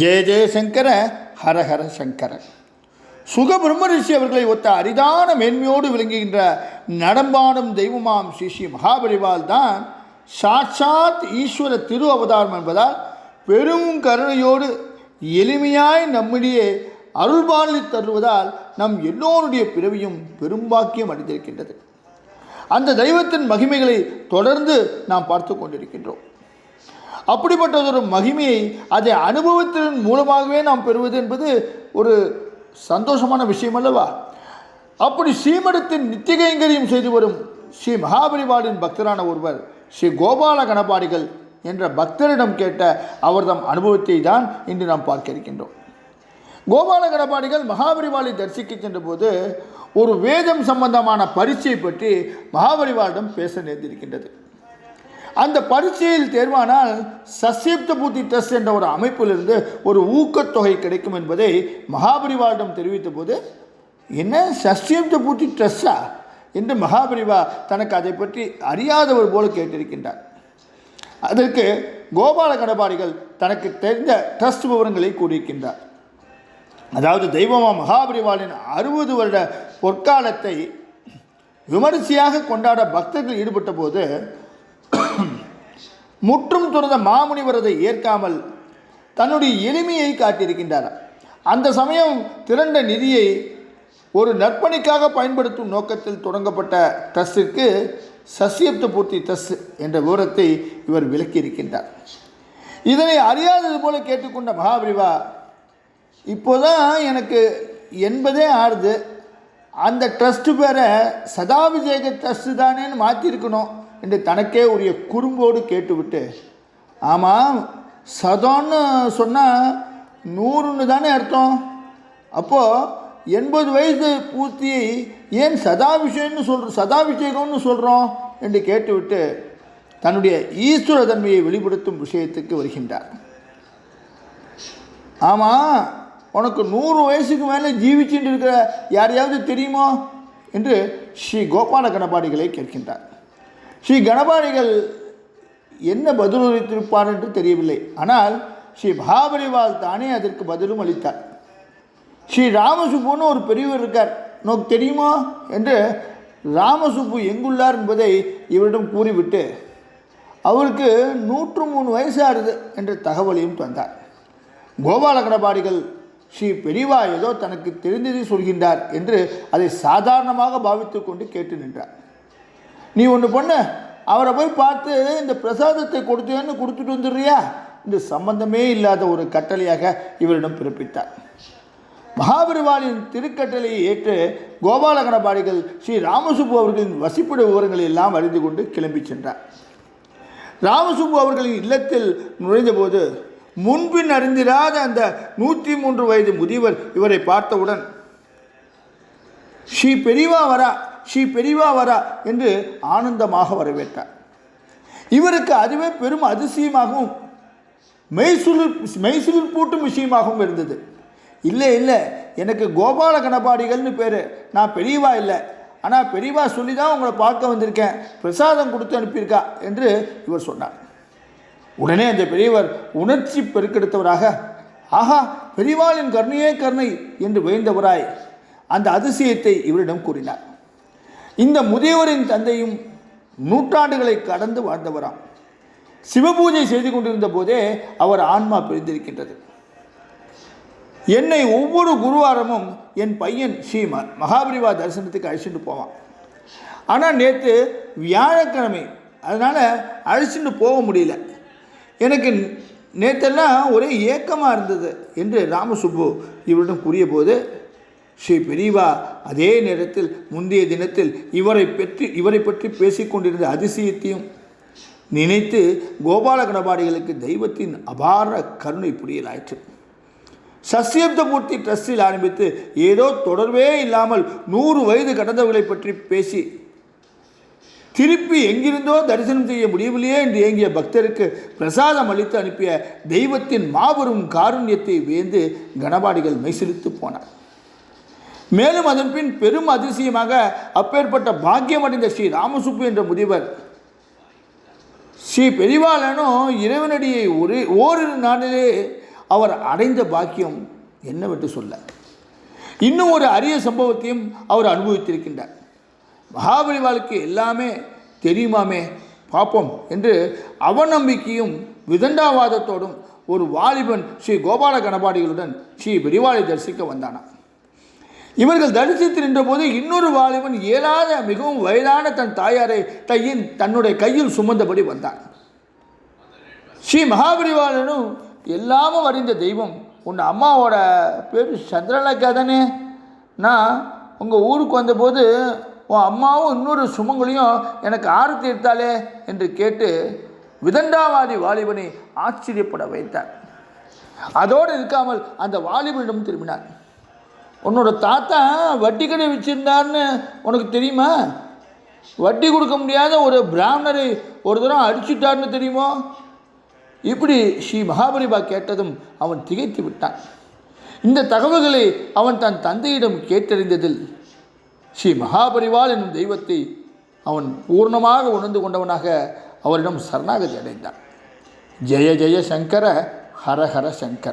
ஜெய ஜெயசங்கர ஹரஹர சங்கரன். சுக பிரம்மரிஷி அவர்களை ஒத்த அரிதான மேன்மையோடு விளங்குகின்ற நடம்பாடும் தெய்வமாம் ஸ்ரீ ஸ்ரீ மகாபரிவால் தான் சாட்சாத் ஈஸ்வர திரு அவதாரம் என்பதால் பெரும் கருணையோடு எளிமையாய் நம்மிடையே அருள்பாலி தருவதால் நம் எல்லோருடைய பிறவியும் பெரும்பாக்கியம் அடைந்திருக்கின்றது. அந்த தெய்வத்தின் மகிமைகளை தொடர்ந்து நாம் பார்த்து கொண்டிருக்கின்றோம். அப்படிப்பட்டதொரு மகிமையை அதை அனுபவத்தின் மூலமாகவே நாம் பெறுவது என்பது ஒரு சந்தோஷமான விஷயம் அல்லவா? அப்படி ஸ்ரீமடத்தின் நித்தியகைங்கரியம் செய்து வரும் ஸ்ரீ மகாபரிவாளின் பக்தரான ஒருவர் ஸ்ரீ கோபால கணபாடிகள் என்ற பக்தரிடம் கேட்ட அவர்தம் அனுபவத்தை தான் இன்று நாம் பார்க்க இருக்கின்றோம். கோபால கணபாடிகள் மகாபரிவாளை தரிசிக்க சென்றபோது ஒரு வேதம் சம்பந்தமான பரீட்சையை பற்றி மகாபரிவாளிடம் பேச நேர்ந்திருக்கின்றது. அந்த பரீட்சையில் தேர்வானால் சசிப்த பூத்தி டெஸ்ட் என்ற ஒரு அமைப்பிலிருந்து ஒரு ஊக்கத்தொகை கிடைக்கும் என்பதை மகாபரிவாரிடம் தெரிவித்த போது என்ன? சசிப்த பூத்தி டெஸ்டா? என்று மகாபரிவா தனக்கு அதை பற்றி அறியாதவர் போல கேட்டிருக்கின்றார். அதற்கு கோபால கடபாடிகள் தனக்கு தெரிந்த ட்ரஸ்ட் விவரங்களை கூறியிருக்கின்றார். அதாவது தெய்வமா மகாபரிவாளின் அறுபது வருட பொற்காலத்தை விமரிசையாக கொண்டாட பக்தர்கள் ஈடுபட்ட போது முற்றும் துறந்த மாமுனிவரதை ஏற்காமல் தன்னுடைய எளிமையை காட்டியிருக்கின்றார். அந்த சமயம் திரண்ட நிதியை ஒரு நற்பணிக்காக பயன்படுத்தும் நோக்கத்தில் தொடங்கப்பட்ட ட்ரஸ்டிற்கு சசியப்த பூர்த்தி என்ற விவரத்தை இவர் விளக்கியிருக்கின்றார். இதனை அறியாதது போல கேட்டுக்கொண்ட மகாபிரிவா இப்போதான் எனக்கு எண்பதே ஆறுது. அந்த ட்ரஸ்ட்டு பேரை சதாபிஷேக ட்ரஸ்ட்டு தானேன்னு மாற்றிருக்கணும் என்று தனக்கே உரிய குறும்போடு கேட்டுவிட்டு ஆமாம் சதம்னு சொன்னால் நூறுன்னு தானே அர்த்தம். அப்போது எண்பது வயசு பூர்த்தியை ஏன் சதாபிஷேகம்னு சொல்கிறோம் சதாபிஷேகம்னு சொல்கிறோம் என்று கேட்டுவிட்டு தன்னுடைய ஈஸ்வர தன்மையை வெளிப்படுத்தும் விஷயத்துக்கு வருகின்றார். ஆமாம் உனக்கு நூறு வயசுக்கு மேலே ஜீவிச்சுட்டு இருக்கிற யாரையாவது தெரியுமோ? என்று ஸ்ரீ கோபால கணபாடிகளை கேட்கின்றார். ஸ்ரீ கணபாடிகள் என்ன பதிலளித்திருப்பார் என்று தெரியவில்லை. ஆனால் ஸ்ரீ மகாபரிவால் தானே அதற்கு பதிலும் அளித்தார். ஸ்ரீ ராமசுப்புன்னு ஒரு பெரியவர் இருக்கார். நோக்கு தெரியுமா? என்று ராமசுப்பு எங்குள்ளார் என்பதை இவரிடம் கூறிவிட்டு அவருக்கு நூற்று மூணு வயசாகுது என்ற தகவலையும் தந்தார். கோபால கணபாடிகள் ஸ்ரீ பெரிவா ஏதோ தனக்கு தெரிந்ததை சொல்கின்றார் என்று அதை சாதாரணமாக பாவித்து கொண்டு கேட்டு நின்றார். நீ ஒன்று பண்ணு. அவரை போய் பார்த்து இந்த பிரசாதத்தை கொடுத்தேன்னு கொடுத்துட்டு வந்துடுறியா? இந்த சம்பந்தமே இல்லாத ஒரு கட்டளையாக இவரிடம் பிறப்பித்தார். மகாபரிவாளின் திருக்கட்டளையை ஏற்று கோபால கணபாடிகள் ஸ்ரீ ராமசுப்பு அவர்களின் வசிப்பிட விவரங்களை எல்லாம் அறிந்து கொண்டு கிளம்பி சென்றார். ராமசுப்பு அவர்களின் இல்லத்தில் நுழைந்தபோது முன்பின் அறிந்திராத அந்த நூற்றி மூன்று வயது முதியவர் இவரை பார்த்தவுடன் ஸ்ரீ பெரியவா வரா ஸ்ரீ பெரிவா வரா என்று ஆனந்தமாக வரவேற்றார். இவருக்கு அதுவே பெரும் அதிசயமாகவும் மெய்சுளிர் மெய்சுளிர் பூட்டும் விஷயமாகவும் இருந்தது. இல்லை இல்லை எனக்கு கோபால கணபாடிகள்னு பேர். நான் பெரியவா இல்லை. ஆனால் பெரியவா சொல்லி தான் உங்களை பார்க்க வந்திருக்கேன். பிரசாதம் கொடுத்து அனுப்பியிருக்கா என்று இவர் சொன்னார். உடனே அந்த பெரியவர் உணர்ச்சி பெருக்கெடுத்தவராக ஆஹா பெரியவாளின் கருணையே கருணை என்று வியந்தவராய் அந்த அதிசயத்தை இவரிடம் கூறினார். இந்த முதியவரின் தந்தையும் நூற்றாண்டுகளை கடந்து வாழ்ந்தவராம். சிவபூஜை செய்து கொண்டிருந்த போதே அவர் ஆன்மா பிரிந்திருக்கின்றது. என்னை ஒவ்வொரு குருவாரமும் என் பையன் ஸ்ரீ மகாபிரிவா மகாபரிவா தரிசனத்துக்கு அழைச்சிட்டு போவான். ஆனால் நேற்று வியாழக்கிழமை அதனால் அழைச்சிட்டு போக முடியல. எனக்கு நேற்றெல்லாம் ஒரே ஏக்கமாக இருந்தது என்று ராமசுப்பு இவரிடம் கூறிய போது ஸ்ரீ பெரியவா அதே நேரத்தில் முந்தைய தினத்தில் இவரை பற்றி இவரை பற்றி பேசிக்கொண்டிருந்த அதிசயத்தையும் நினைத்து கோபால கணபாடிகளுக்கு தெய்வத்தின் அபார கருணை புரியலாயிற்று. சசியப்த பூர்த்தி ட்ரஸ்டில் ஆரம்பித்து ஏதோ தொடர்பே இல்லாமல் நூறு வயது கடந்தவர்களை பற்றி பேசி திருப்பி எங்கிருந்தோ தரிசனம் செய்ய முடியவில்லையே என்று ஏங்கிய பக்தருக்கு பிரசாதம் அளித்து அனுப்பிய தெய்வத்தின் மாபெரும் காருண்யத்தை வேந்து கணபாடிகள் மைசிலித்து போனார். மேலும் அதன் பின் பெரும் அதிசயமாக அப்பேற்பட்ட பாக்கியமடைந்த ஸ்ரீ ராமசுப்பு என்ற முதிவர் ஸ்ரீ பெரிவாளனும் இறைவனடியை ஒரு ஓரிரு நாளிலே அவர் அடைந்த பாக்கியம் என்னவென்று சொல்ல. இன்னும் ஒரு அரிய சம்பவத்தையும் அவர் அனுபவித்திருக்கின்றார். மகாபலிவாளுக்கு எல்லாமே தெரியுமாமே? பார்ப்போம் என்று அவநம்பிக்கையும் விதண்டாவாதத்தோடும் ஒரு வாலிபன் ஸ்ரீ கோபால கணபாடிகளுடன் ஸ்ரீ பெரிவாளை தரிசிக்க வந்தானான் இவர்கள் தரிசித்து நின்றபோது இன்னொரு வாலிபன் இயலாத மிகவும் வயதான தன் தாயாரை தையின் தன்னுடைய கையில் சுமந்தபடி வந்தான். ஸ்ரீ மகாபரிவாளனும் எல்லாமும் அறிந்த தெய்வம் உன் அம்மாவோட பேர் சந்திரலேகா தானே நான் உங்கள் ஊருக்கு வந்தபோது உன் அம்மாவும் இன்னொரு சுமங்களையும் எனக்கு ஆறு தீர்த்தாளே என்று கேட்டு விதண்டாவாதி வாலிபனை ஆச்சரியப்பட வைத்தார். அதோடு இருக்காமல் அந்த வாலிபனிடம் திரும்பினார் உன்னோட தாத்தா வட்டி கடை வச்சிருந்தாருன்னு உனக்கு தெரியுமா? வட்டி கொடுக்க முடியாத ஒரு பிராமணரை ஒரு தரம் அடிச்சுட்டார்னு தெரியுமோ? இப்படி ஸ்ரீ மகாபலிபா கேட்டதும் அவன் திகைத்து விட்டான். இந்த தகவல்களை அவன் தன் தந்தையிடம் கேட்டறிந்ததில் ஸ்ரீ மகாபரிவால் என்னும் தெய்வத்தை அவன் பூர்ணமாக உணர்ந்து கொண்டவனாக அவரிடம் சரணாகதி அடைந்தான். ஜெய ஜெய சங்கர ஹர ஹர சங்கர.